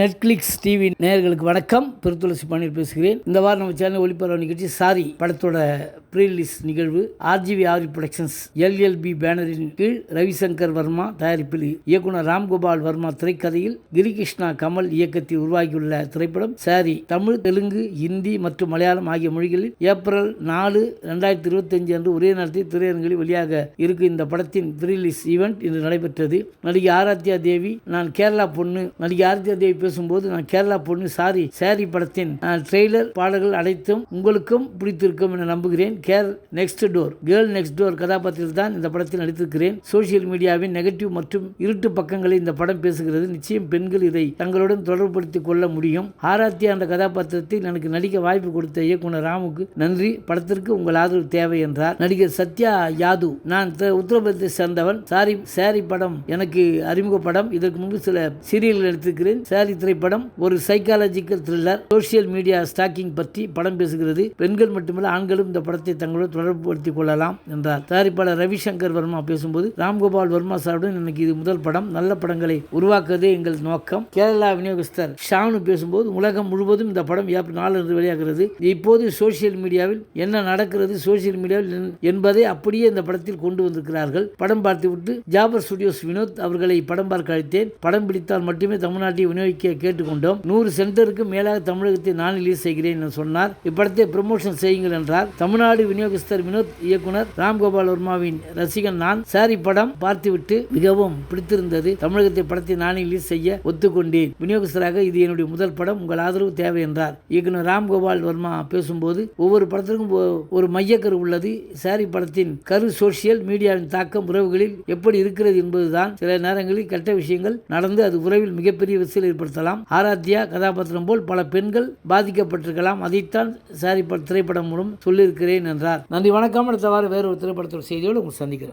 Netflix TV நேயர்களுக்கு வணக்கம். பெருத்துளசி பன்னீர் பேசுகிறேன். இந்த வாரம் நம்ம சேனல் ஒளிபரப்பு நிகழ்ச்சி சாரி படத்தோட ப்ரீலிஸ் நிகழ்வு ஆர்ஜிவி ஆரி ப்ரொடக்ஷன்ஸ் எல்எல்பி பேனரின் கீழ் ரவிசங்கர் வர்மா தயாரிப்பில் இயக்குனர் ராம்கோபால் வர்மா திரைக்கதையில் கிரிகிருஷ்ணா கமல் இயக்கத்தில் உருவாகியுள்ள திரைப்படம் சாரி. தமிழ் தெலுங்கு ஹிந்தி மற்றும் மலையாளம் ஆகிய மொழிகளில் ஏப்ரல் நாலு ரெண்டாயிரத்தி இருபத்தஞ்சு அன்று ஒரே நேரத்தில் திரையரங்களில் வெளியாக இருக்கும் இந்த படத்தின் ப்ரீலிஸ் ஈவெண்ட் இன்று நடைபெற்றது. நடிகை ஆராத்யா தேவி நான் கேரளா பொண்ணு நடிகை ஆராத்யா தேவி பேசும்போது நான் கேரளா பொண்ணு சாரி. சாரி படத்தின் ட்ரெய்லர் பாடல்கள் அனைத்தும் உங்களுக்கும் பிடித்திருக்கும் என நம்புகிறேன். Girl next door girl next door கதாபாத்திரத்தில் தான் இந்த படத்தில் நடித்திருக்கிறேன். சோஷியல் மீடியாவின் நெகட்டிவ் மற்றும் இருட்டு பக்கங்களை இந்த படம் பேசுகிறது. நிச்சயம் பெண்கள் இதை தங்களுடன் தொடர்புபடுத்திக் கொள்ள முடியும். ஆராத்யா என்ற கதாபாத்திரத்தில் எனக்கு நடிக்க வாய்ப்பு கொடுத்த இயக்குனர் ராமுக்கு நன்றி. படத்திற்கு உங்கள் ஆதரவு தேவை என்றார். நடிகர் சத்யா யாது நான் த- உத்தரப்பிரதேச சேர்ந்தவன். சாரி சாரி படம் எனக்கு அறிமுக படம். இதற்கு முன்பு சில சீரியல்கள் நடித்திருக்கிறேன் சாரி திரைப்படம் ஒரு psychological thriller social media stalking பற்றி படம் பேசுகிறது. பெண்கள் மட்டுமல்ல ஆண்களும் இந்த படத்தை தங்களோடு தொடர்புபடுத்திக் கொள்ளலாம் என்றார். தயாரிப்பாளர் ரவிசங்கர் வர்மா பேசும்போது ராம்கோபால் வர்மா சாருடன் எனக்கு இது முதல் படம். நல்ல படங்களை உருவாக்குவதே எங்கள் நோக்கம். கேரளா விநியோகஸ்தர் ஷானு பேசும்போது உலகம் முழுவதும் இந்த படம் ஏப்ரல் நாலு வெளியாகிறது. இப்போது சோஷியல் மீடியாவில் என்ன நடக்கிறது? சோசியல் மீடியாவில் என்பதை அப்படியே இந்த படத்தில் கொண்டு வந்திருக்கிறார்கள். படம் பார்த்துவிட்டு ஜாபர் ஸ்டுடியோஸ் வினோத் அவர்களை படம் பார்க்க அழைத்தேன். படம் பிடித்தால் மட்டுமே தமிழ்நாட்டை விநியோகிக்க கேட்டுக்கொண்டோம். நூறு சென்டருக்கு மேலாக தமிழகத்தை நான் ரிலீஸ் செய்கிறேன் என சொன்னார். இப்படத்தை ப்ரமோஷன் செய்யுங்கள் என்றார். தமிழ்நாடு விநியோகஸ்தர் வினோத் இயக்குனர் ராம்கோபால் வர்மாவின் ரசிகன் நான். சாரி படம் பார்த்துவிட்டு மிகவும் பிடித்திருந்தது. தமிழகத்தை படத்தை நானே ரிலீஸ் செய்ய ஒத்துக்கொண்டேன். விநியோகஸ்தராக இது என்னுடைய முதல் படம். உங்கள் ஆதரவு தேவை என்றார். இயக்குனர் ராம்கோபால் வர்மா பேசும்போது ஒவ்வொரு படத்திற்கும் ஒரு மையக்கரு உள்ளது. சாரி படத்தின் கரு சோஷியல் மீடியாவின் தாக்கம் உறவுகளில் எப்படி இருக்கிறது என்பதுதான் சில நேரங்களில் கெட்ட விஷயங்கள் நடந்து அது உறவில் மிகப்பெரிய விசில் ஏற்படுத்தலாம். ஆராத்தியா கதாபாத்திரம் போல் பல பெண்கள் பாதிக்கப்பட்டிருக்கலாம். அதைத்தான் சாரி திரைப்படம் மூலம் சொல்லியிருக்கிறேன் என்றார் நன்றி வணக்கம். அடுத்த வாரம் வேறு ஒரு திரைப்படத்தோட செய்தியோடு உங்களுக்கு சந்திக்கிறேன்